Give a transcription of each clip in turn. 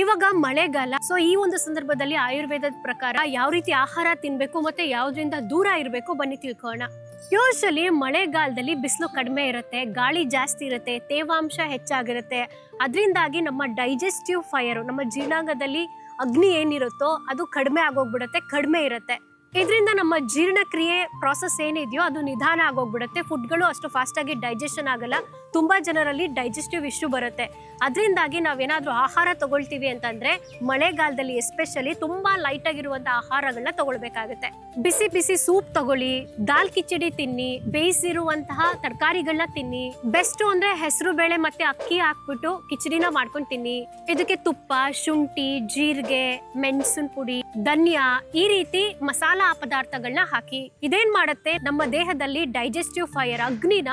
ಇವಾಗ ಮಳೆಗಾಲ ಸೊ ಈ ಒಂದು ಸಂದರ್ಭದಲ್ಲಿ ಆಯುರ್ವೇದದ ಪ್ರಕಾರ ಯಾವ ರೀತಿ ಆಹಾರ ತಿನ್ಬೇಕು ಮತ್ತೆ ಯಾವ್ದ್ರಿಂದ ದೂರ ಇರಬೇಕು ಬನ್ನಿ ತಿಳ್ಕೋಣ ಯೂಶಲಿ ಮಳೆಗಾಲದಲ್ಲಿ ಬಿಸಿಲು ಕಡಿಮೆ ಇರುತ್ತೆ, ಗಾಳಿ ಜಾಸ್ತಿ ಇರುತ್ತೆ, ತೇವಾಂಶ ಹೆಚ್ಚಾಗಿರುತ್ತೆ. ಅದರಿಂದಾಗಿ ನಮ್ಮ ಡೈಜೆಸ್ಟಿವ್ ಫೈರ್ ನಮ್ಮ ಜೀರ್ಣಾಂಗದಲ್ಲಿ ಅಗ್ನಿ ಏನಿರುತ್ತೋ ಅದು ಕಡಿಮೆ ಆಗೋಗ್ಬಿಡುತ್ತೆ, ಕಡಿಮೆ ಇರುತ್ತೆ. ಇದರಿಂದ ನಮ್ಮ ಜೀರ್ಣಕ್ರಿಯೆ ಪ್ರಾಸೆಸ್ ಏನಿದೆಯೋ ಅದು ನಿಧಾನ ಆಗೋಗ್ಬಿಡುತ್ತೆ. ಫುಡ್ಗಳು ಅಷ್ಟು ಫಾಸ್ಟಾಗಿ ಡೈಜೆಷನ್ ಆಗಲ್ಲ. ತುಂಬಾ ಜನರಲ್ಲಿ ಡೈಜೆಸ್ಟಿವ್ ಇಶ್ಯೂ ಬರುತ್ತೆ. ಅದರಿಂದಾಗಿ ನಾವೇನಾದರೂ ಆಹಾರ ತಗೊಳ್ತೀವಿ ಅಂತಂದ್ರೆ ಮಳೆಗಾಲದಲ್ಲಿ ಎಸ್ಪೆಷಲಿ ತುಂಬಾ ಲೈಟ್ ಆಗಿರುವಂತಹ ಆಹಾರಗಳನ್ನ ತಗೊಳ್ಬೇಕಾಗುತ್ತೆ. ಬಿಸಿ ಬಿಸಿ ಸೂಪ್ ತಗೊಳ್ಳಿ, ದಾಲ್ ಕಿಚಡಿ ತಿನ್ನಿ, ಬೇಯಿಸಿರುವಂತಹ ತರಕಾರಿಗಳನ್ನ ತಿನ್ನಿ ಬೆಸ್ಟ್ ಅಂದ್ರೆ ಹೆಸರು ಬೇಳೆ ಮತ್ತೆ ಅಕ್ಕಿ ಹಾಕ್ಬಿಟ್ಟು ಕಿಚಡಿನ ಮಾಡ್ಕೊಂಡು ತಿನ್ನಿ. ಇದಕ್ಕೆ ತುಪ್ಪ, ಶುಂಠಿ, ಜೀರಿಗೆ, ಮೆಣಸಿನ ಪುಡಿ, ಧನ್ಯ ಈ ರೀತಿ ಮಸಾಲಾ ಪದಾರ್ಥಗಳನ್ನ ಹಾಕಿ ಇದೇನ್ ಮಾಡುತ್ತೆ? ನಮ್ಮ ದೇಹದಲ್ಲಿ ಡೈಜೆಸ್ಟಿವ್ ಫೈರ್ ಅಗ್ನಿನ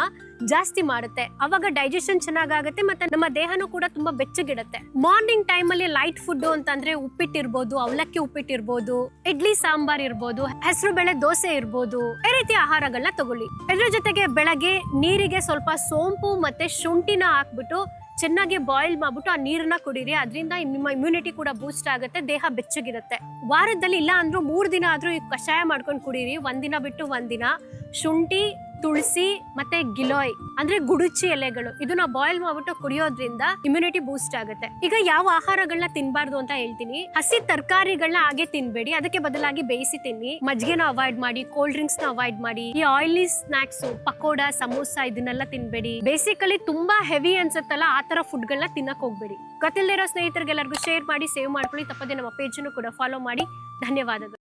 ಜಾಸ್ತಿ ಮಾಡುತ್ತೆ. ಅವಾಗ ಡೈಜೆಷನ್ ಚೆನ್ನಾಗಾಗುತ್ತೆ ಮತ್ತೆ ನಮ್ಮ ದೇಹನೂ ಕೂಡ ತುಂಬಾ ಬೆಚ್ಚಗಿಡುತ್ತೆ. ಮಾರ್ನಿಂಗ್ ಟೈಮ್ ಅಲ್ಲಿ ಲೈಟ್ ಫುಡ್ ಅಂತಂದ್ರೆ ಉಪ್ಪಿಟ್ಟಿರ್ಬೋದು, ಅವಲಕ್ಕಿ ಉಪ್ಪಿಟ್ಟಿರ್ಬೋದು, ಇಡ್ಲಿ, ಸಾಂಬಾರ್ ಇರ್ಬೋದು, ಹೆಸರು ಬೇಳೆ, ದೋಸೆ ಇರ್ಬೋದು, ಈ ರೀತಿ ಆಹಾರಗಳನ್ನ ತಗೊಳ್ಳಿ. ಇದ್ರ ಜೊತೆಗೆ ಬೆಳಗ್ಗೆ ನೀರಿಗೆ ಸ್ವಲ್ಪ ಸೋಂಪು ಮತ್ತೆ ಶುಂಠಿನ ಹಾಕ್ಬಿಟ್ಟು ಚೆನ್ನಾಗಿ ಬಾಯ್ಲ್ ಮಾಡ್ಬಿಟ್ಟು ಆ ನೀರನ್ನ ಕುಡೀರಿ. ಅದರಿಂದ ನಿಮ್ಮ ಇಮ್ಯುನಿಟಿ ಕೂಡ ಬೂಸ್ಟ್ ಆಗುತ್ತೆ, ದೇಹ ಬೆಚ್ಚಗಿರುತ್ತೆ. ವಾರದಲ್ಲಿ ಇಲ್ಲ ಅಂದ್ರೂ ಮೂರು ದಿನ ಆದ್ರೂ ಈ ಕಷಾಯ ಮಾಡ್ಕೊಂಡು ಕುಡೀರಿ. ಒಂದಿನ ಬಿಟ್ಟು ಒಂದಿನ. ಶುಂಠಿ ತುಳಸಿ ಮತ್ತೆ ಗಿಲೋಯ್, ಅಂದ್ರೆ ಗುಡುಚಿ ಎಲೆಗಳು ಇದನ್ನ ಬಾಯ್ಲ್ ಮಾಡ್ಬಿಟ್ಟು ಕುಡಿಯೋದ್ರಿಂದ ಇಮ್ಯುನಿಟಿ ಬೂಸ್ಟ್ ಆಗುತ್ತೆ. ಈಗ ಯಾವ ಆಹಾರಗಳನ್ನ ತಿನ್ಬಾರ್ದು ಅಂತ ಹೇಳ್ತೀನಿ. ಹಸಿ ತರಕಾರಿಗಳನ್ನ ಹಾಗೆ ತಿನ್ಬೇಡಿ. ಅದಕ್ಕೆ ಬದಲಾಗಿ ಬೇಯಿಸಿ ತಿನ್ನಿ. ಮಜ್ಜಿಗೆನ ಅವಾಯ್ಡ್ ಮಾಡಿ ಕೋಲ್ಡ್ ಡ್ರಿಂಕ್ಸ್ನ ಅವಾಯ್ಡ್ ಮಾಡಿ, ಈ ಆಯಿಲಿ ಸ್ನಾಕ್ಸ್ ಪಕೋಡ, ಸಮೋಸ ಇದನ್ನೆಲ್ಲ ತಿನ್ಬೇಡಿ. ಬೇಸಿಕಲಿ ತುಂಬಾ ಹೆವಿ ಅನ್ಸುತ್ತಲ್ಲ, ಆ ತರ ಫುಡ್ ಗಳನ್ನ ತಿನ್ನಕ್ ಹೋಗ್ಬೇಡಿ. ಗೊತ್ತಿಲ್ಲದಿರೋ ಸ್ನೇಹಿತರಿಗೆಲ್ಲರಿಗೂ ಶೇರ್ ಮಾಡಿ ಸೇವ್ ಮಾಡ್ಕೊಳ್ಳಿ. ತಪ್ಪದೆ ನಮ್ಮ ಪೇಜ್ ಕೂಡ ಫಾಲೋ ಮಾಡಿ. ಧನ್ಯವಾದಗಳು.